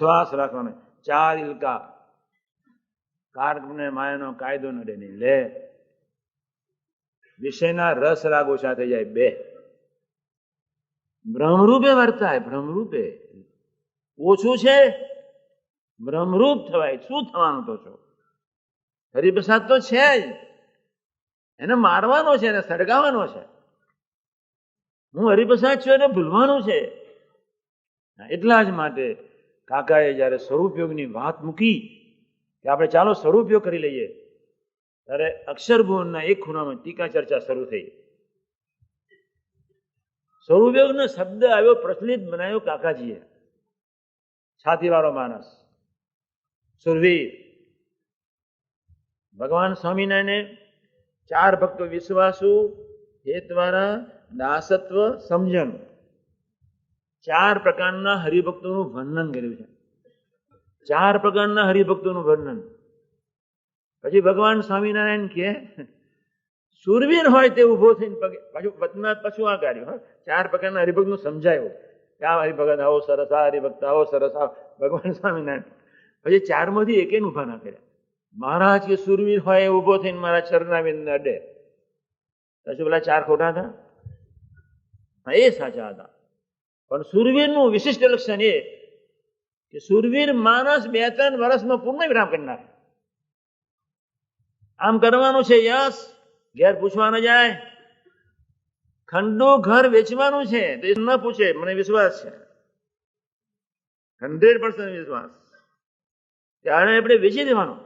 વિશ્વાસ રાખવાનો. ચાર ઇલકા. કાર્ક માયાનો કાયદો નડે નહીં લે. વિષયના રસ રાગો સાથે જાય. બે. ભ્રમરૂપે વર્તાય. ભ્રમરૂપે ઓછું છે? ભ્રમરૂપ થવાય. શું થવાનું તો છો? હરિપ્રસાદ તો છે જ. એને મારવાનો છે, એને સળગાવવાનો છે. હું હરિપ્રસાદ છું, એને ભૂલવાનું છે. એટલા જ માટે કાકાએ જ્યારે સ્વરૂપયોગની વાત મૂકી કે આપણે ચાલો સ્વરૂપયોગ કરી લઈએ, ત્યારે અક્ષરભુવનના એક ખૂણામાં ટીકા ચર્ચા શરૂ થઈ. સ્વરૂપયોગનો શબ્દ આવ્યો પ્રચલિત બનાવ્યો કાકાજીએ. છાતીવાળો માણસ, સુરવીર. ભગવાન સ્વામિનારાયણે ચાર ભક્તો વિશ્વાસુ હેતવાળા દાસત્વ, સમજણ. ચાર પ્રકારના હરિભક્તોનું વર્ણન કર્યું છે. ચાર પ્રકારના હરિભક્તોનું વર્ણન. પછી ભગવાન સ્વામિનારાયણ કે સુરવીર હોય તે ઊભો થઈને પગે. પાછું વચનાથ પાછું આ કાર્યું હા. ચાર પ્રકારના હરિભક્તનું સમજાયું. કે આ હરિભગત આવો સરસ, આ હરિભક્ત આવો સરસ, આવો. ભગવાન સ્વામિનારાયણ. પછી ચારમાંથી એકે ઊભા ના કર્યા. મહારાજ, કે સુરવીર હોય એ ઊભો થઈને મારા ચરણાવિંદ અડે. પછી પેલા ચાર ખોટા હતા. એ સાચા હતા. પણ સુરવીરનું વિશિષ્ટ લક્ષણ એ કે સુરવીર માણસ બે ત્રણ વર્ષમાં પૂર્ણ વિરામ કરી નાખે. આમ કરવાનું છે યસ ઘેર પૂછવા ન જાય. ખંડુ ઘર વેચવાનું છે, તો એ ન પૂછે, મને વિશ્વાસ છે. હંડ્રેડ પર્સન્ટ વિશ્વાસ. ત્યારે આપણે વેચી દેવાનું.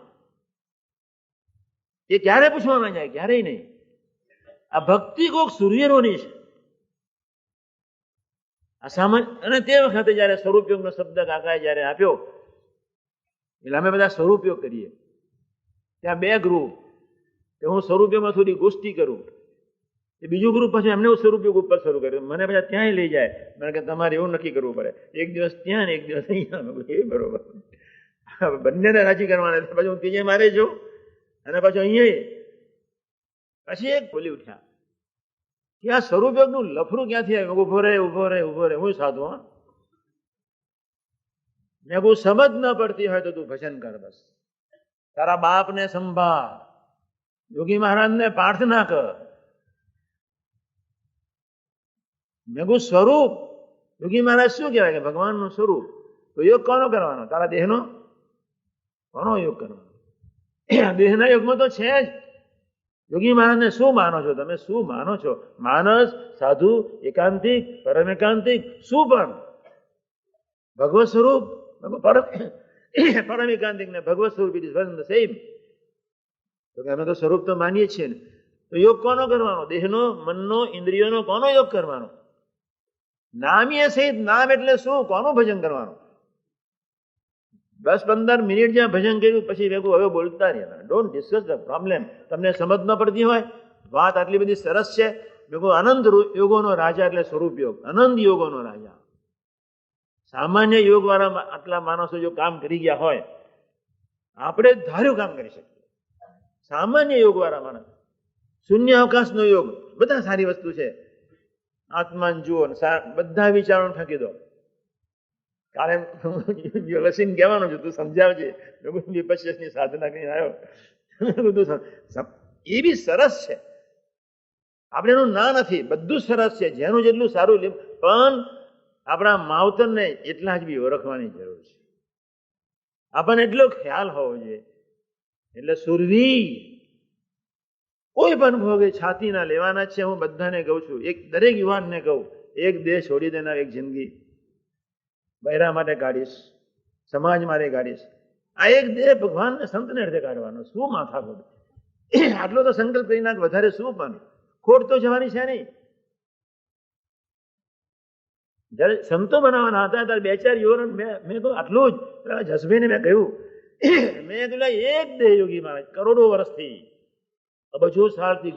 એ ક્યારે પૂછવા ન જાય? ક્યારેય નહીં. આ ભક્તિ કોક સૂર્યરોની છે. આ સામાન્ય અને તે વખતે જયારે સ્વરૂપયોગનો શબ્દ કાકાએ જયારે આપ્યો, એટલે અમે બધા સ્વરૂપયોગ કરીએ. ત્યાં બે ગ્રુપ કે હું સ્વરૂપયોગમાં થોડી ગોષ્ઠી કરું. એ બીજું ગ્રુપ પછી એમને હું સ્વરૂપયોગ ઉપર શરૂ કર્યું. મને બધા ત્યાંય લઈ જાય. મને કે તમારે એવું નક્કી કરવું પડે. એક દિવસ ત્યાં ને એક દિવસ અહીંયા. એ બરોબર. બંનેને રાજી કરવાના પછી હું ત્રીજે મારે છું અને પાછું અહીંયા પછી એક બોલી ઉઠ્યા. કે આ સ્વરૂપયોગનું લફરું ક્યાંથી આવ્યું? ઊભો રહે ઊભો રહે ઊભો રહે. હું સાધુ મેં કોઈ સમજ ન પડતી હોય તો તું ભજન કર બસ. તારા બાપને સંભાળ. યોગી મહારાજને પ્રાર્થના કર. મેં કહું સ્વરૂપ. યોગી મહારાજ શું કહેવાય કે ભગવાનનું સ્વરૂપ? તો યોગ કોનો કરવાનો? તારા દેહનો? કોનો યોગ કરવાનો? દેહના યોગમાં તો છે જ. યોગી મહારાજને શું માનો છો? તમે શું માનો છો? માનસ, સાધુ, એકાંતિક પરમ એકાંતિક શું પણ? ભગવત સ્વરૂપ પરમ પરમ એકાંતિક ને ભગવત સ્વરૂપ ઇટ ઇઝ વન સેમ તો અમે તો સ્વરૂપ તો માનીએ છીએ ને. તો યોગ કોનો કરવાનો? દેહનો, મનનો, ઇન્દ્રિયોનો કોનો યોગ કરવાનો? નામીય સહિત નામ એટલે શું? કોનું ભજન કરવાનું? દસ પંદર મિનિટ જ્યાં ભજન કર્યું, પછી ભેગું હવે બોલતા રહ્યા ડોન્ટ ડિસ્કસ ધ પ્રોબ્લેમ તમને સમજ ન પડતી હોય? વાત આટલી બધી સરસ છે. ભેગો અનંત યોગોનો રાજા એટલે સ્વરૂપ યોગ. અનંત યોગોનો રાજા. સામાન્ય યોગવાળા આટલા માણસો જો કામ કરી ગયા હોય, આપણે ધાર્યું કામ કરી શકીએ. સામાન્ય યોગવાળા માણસ શૂન્ય અવકાશનો યોગ, બધા સારી વસ્તુ છે. આત્માન જુઓ બધા વિચારો ફેંકી દો. કાલે વ્યવસ્થિત કહેવાનું છે તું સમજાવજે વિપક્ષની સાધના કરીને આવ્યો બધું એ બી સરસ છે આપણે એનું ના નથી બધું સરસ છે જેનું જેટલું સારું પણ આપણા માવતરને એટલા જ બી ઓળખવાની જરૂર છે આપણને એટલો ખ્યાલ હોવો જોઈએ એટલે સુરવી કોઈ પણ ભોગે છાતીના લેવાના છે હું બધાને કહું છું એક દરેક યુવાનને કહું એક દેહ છોડી દેનાર એક જિંદગી બૈરા માટે કાઢીશ સમાજ માટે કાઢીશ આ એક દેહ ભગવાનને સંતને અર્થે કાઢવાનો, શું માથા ખોટ આટલો તો સંકલ્પ કરી નાખ વધારે શું પણ ખોટ તો જવાની છે નહીં. જયારે સંતો બનાવવાના હતા, ત્યારે બે ચાર યુવાનો મેં તો આટલું જ. જસભીને મેં કહ્યું, મેં કીધું એક દેહ યોગી મહારાજ, કરોડો વર્ષથી, અબજો સાલથી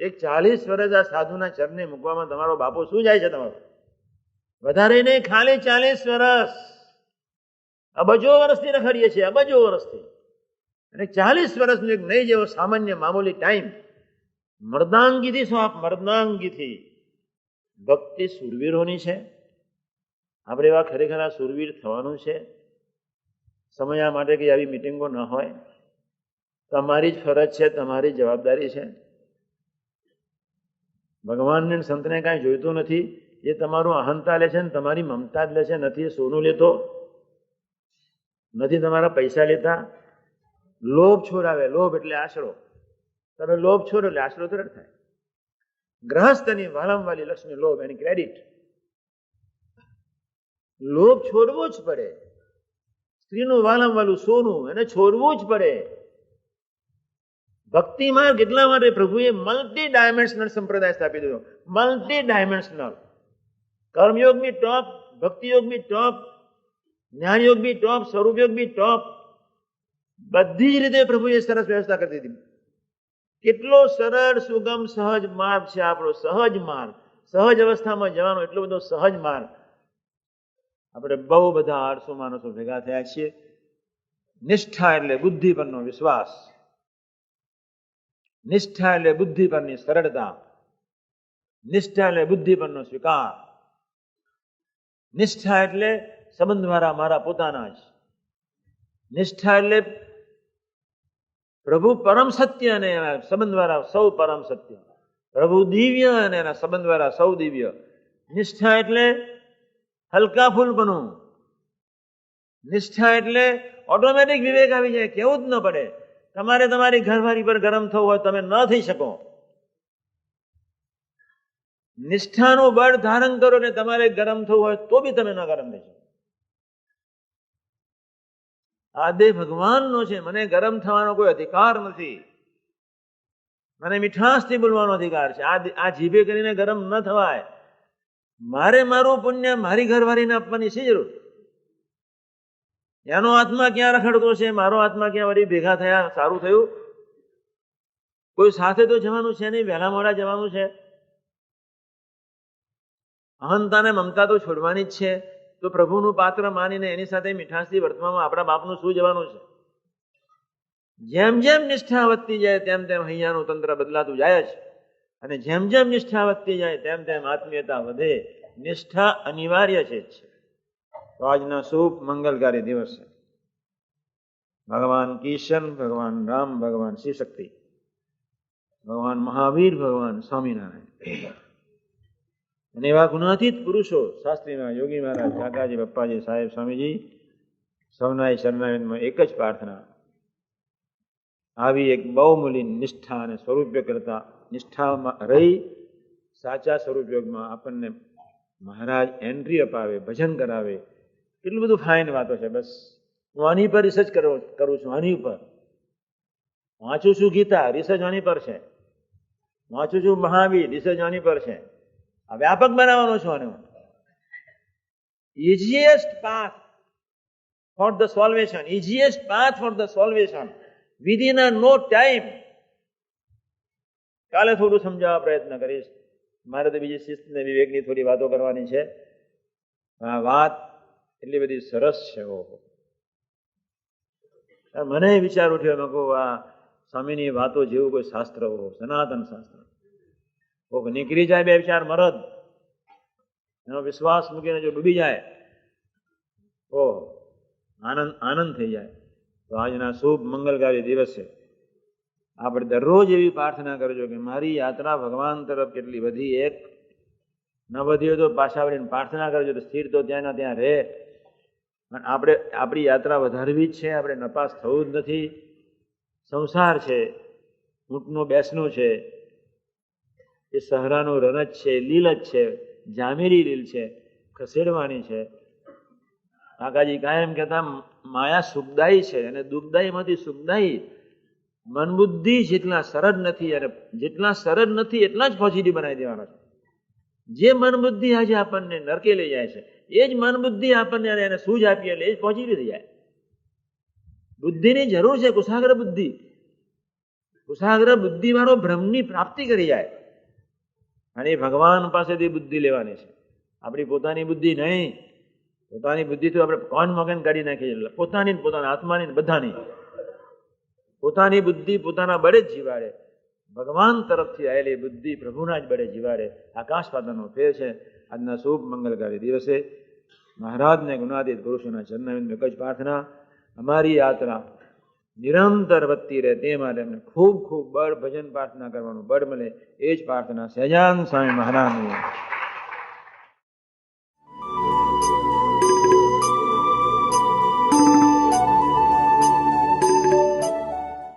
એક ચાલીસ વર્ષ આ સાધુના ચરણે મૂકવામાં તમારો બાપો શું જાય છે તમારો? વધારે નહીં ખાલી ચાલીસ વર્ષ અબજો વર્ષથી રખડીએ છીએ, અબજો વર્ષથી અને ચાલીસ વર્ષનો એક નહીં, જેવો સામાન્ય મામૂલી ટાઈમ. મર્દાંગીથી શું આપ મર્દાંગીથી? ભક્તિ સુરવીરોની છે. આપણે એવા ખરેખર આ સુરવીર થવાનું છે. સમયા માટે કઈ આવી મિટિંગો ન હોય. તમારી જ ફરજ છે, તમારી જવાબદારી છે. ભગવાનને સંતને કાંઈ જોઈતું નથી. એ તમારું અહંતા લે છે ને તમારી મમતા જ લે છે, નથી સોનું લેતો? નથી તમારા પૈસા લેતા? લોભ છોડાવે, લોભ એટલે આશરો. તમે લોભ છોડો એટલે આશરો તરત થાય. ગ્રહસ્થની વાલમવાલી લક્ષ્મી લોભ એની ક્રેડિટ લોભ છોડવો જ પડે. સ્ત્રીનું વાલમવાલું સોનું એને છોડવું જ પડે. ભક્તિમાં કેટલા માટે પ્રભુએ મલ્ટી ડાયમેન્શનલ સંપ્રદાય સ્થાપી દીધો મલ્ટી ડાયમેન્શનલ કર્મયોગ બી ટોપ ભક્તિયોગ બી ટોપ જ્ઞાનયોગ બી ટોપ સ્વરૂપયોગ બી ટોપ, બધી જ રીતે પ્રભુએ સરસ વ્યવસ્થા કરી દીધી. કેટલો સરળ, સુગમ, સહજ માર્ગ છે આપણો. સહજ માર્ગ. સહજ અવસ્થામાં જવાનો એટલો બધો સહજ માર્ગ. આપણે બહુ બધા આળસો માણસો ભેગા થયા છીએ. નિષ્ઠા એટલે બુદ્ધિ પરનો વિશ્વાસ. નિષ્ઠા એટલે બુદ્ધિ પરની સરળતા. નિષ્ઠા એટલે બુદ્ધિ પરનો સ્વીકાર. નિષ્ઠા એટલે સંબંધ મારા પોતાના જ. નિષ્ઠા એટલે પ્રભુ પરમ સત્ય અને એના સંબંધ વાળા સૌ પરમ સત્ય. પ્રભુ દિવ્ય અને એના સંબંધ વાળા સૌ દિવ્ય. નિષ્ઠા એટલે હલકા ફૂલપણું. નિષ્ઠા એટલે ઓટોમેટિક વિવેક આવી જાય કેવું જ ન પડે. તમારે તમારી ઘરવાળી પર ગરમ થવું હોય તમે ન થઈ શકો. નિષ્ઠાનું બળ ધારણ કરો ને તમારે ગરમ થવું હોય તો બી તમે ન ગરમ થઈ આ દેહ ભગવાનનો છે. મને ગરમ થવાનો કોઈ અધિકાર નથી. મને મીઠાશથી બોલવાનો અધિકાર છે. આ જીભે કરીને ગરમ ન થવાય. મારે મારું પુણ્ય મારી ઘરવાળીને આપવાની છે જરૂર? એનો આત્મા ક્યાં રખડતો છે? મારો આત્મા ક્યાં વળી ભેગા થયા? સારું થયું? કોઈ સાથે તો જવાનું છે નહીં? વહેલા મોડા જવાનું છે? અહંતા ને મમતા તો છોડવાની જ છે. તો પ્રભુનું પાત્ર માનીને એની સાથે મીઠાશથી વર્તવામાં આપણા બાપનું શું જવાનું છે? જેમ જેમ નિષ્ઠા વધતી જાય તેમ તેમ અહીંયાનું તંત્ર બદલાતું જાય છે. અને જેમ જેમ નિષ્ઠા વધતી જાય તેમ તેમ આત્મીયતા વધે. નિષ્ઠા અનિવાર્ય છે તો આજના શુભ મંગલકારી દિવસ ભગવાન કિશન, ભગવાન રામ, ભગવાન શિવ શક્તિ, ભગવાન મહાવીર, ભગવાન સ્વામિનારાયણ. અને એવા ગુણાતીત પુરુષો શાસ્ત્રીમાં યોગી મહારાજ કાકાજી પપ્પાજી સાહેબ, સ્વામીજી, સૌના શરણાગતમાં એક જ પ્રાર્થના. આવી એક બહુમૂલી નિષ્ઠા અને સ્વરૂપયોગ કરતા નિષ્ઠામાં રહી સાચા સ્વરૂપયોગમાં આપણને મહારાજ એન્ટ્રી અપાવે, ભજન કરાવે. કેટલું બધું ફાઇન વાતો છે, બસ. હું આની પર રિસર્ચ કરું કરું છું, આની ઉપર. વાંચું છું ગીતા રિસર્ચ આની પર છે. વાંચું છું મહાવીર રિસર્ચ આની પર છે. આ વ્યાપક બનાવવાનો છું આને. હું easiest path for the solvation easiest path for the solvation within a no time કાલે થોડું સમજાવવા પ્રયત્ન કરીશ. મારે તો બીજી શિસ્ત ને વિવેકની થોડી વાતો કરવાની છે. આ વાત એટલી બધી સરસ છે, ઓહો. મને વિચાર ઉઠ્યો મેં આ સ્વામીની વાતો જેવું કોઈ શાસ્ત્ર હો સનાતન શાસ્ત્ર. કોક નીકળી જાય બે વિચાર મરદ, એનો વિશ્વાસ મૂકીને જો ડૂબી જાય ઓહ આનંદ આનંદ થઈ જાય. તો આજના શુભ મંગલકારી દિવસે આપણે દરરોજ એવી પ્રાર્થના કરજો કે મારી યાત્રા ભગવાન તરફ કેટલી બધી એક ન વધી હોય તો પાછા વળીને પ્રાર્થના કરજો તો સ્થિર તો ત્યાંના ત્યાં રહે. પણ આપણે, આપણી યાત્રા વધારવી જ છે, આપણે નપાસ થવું જ નથી. સંસાર છે, ઊંટનું, બેસનું છે. એ સહરાનું રનજ છે લીલ જ છે, જામેરી લીલ છે, ખસેડવાની છે. કાકાજી કાયમ કહેતા, માયા સુખદાયી છે અને દુઃખદાયીમાંથી સુખદાયી. મન બુદ્ધિ જેટલા સરળ નથી અને જેટલા સરળ નથી એટલા જ પોઝિટિવ બનાવી દેવાના છે. જે મન બુદ્ધિ આજે આપણને નરકે લઈ જાય છે, એ જ મન બુદ્ધિ આપણને એને સૂઝ આપીએ એટલે એ જ પોઝિટિવ થઈ જાય. બુદ્ધિની જરૂર છે, કુશાગ્ર બુદ્ધિ. કુશાગ્ર બુદ્ધિ વાળો ભ્રમની પ્રાપ્તિ કરી જાય. અને ભગવાન પાસેથી બુદ્ધિ લેવાની છે. આપણી પોતાની બુદ્ધિ નહીં. પોતાની બુદ્ધિ તો આપણે કોણ મગન કાઢી નાખીએ પોતાની પોતાના આત્માની બધાની. પોતાની બુદ્ધિ પોતાના બળે જ જીવાડે. ભગવાન તરફથી આવેલી બુદ્ધિ પ્રભુના જ બળે જીવાડે. આકાશ ફેર છે. આજના શુભ મંગલકારી દિવસે મહારાજને ગુણાતીત પુરુષોના ચરણવિંદ કચ્છ પ્રાર્થના. અમારી યાત્રા નિરંતર વધતી રહે તે માટે અમને ખૂબ ખૂબ બળ ભજન પ્રાર્થના કરવાનું બળ મળે. એ જ પ્રાર્થના સહજાન સ્વામી મહારાજની.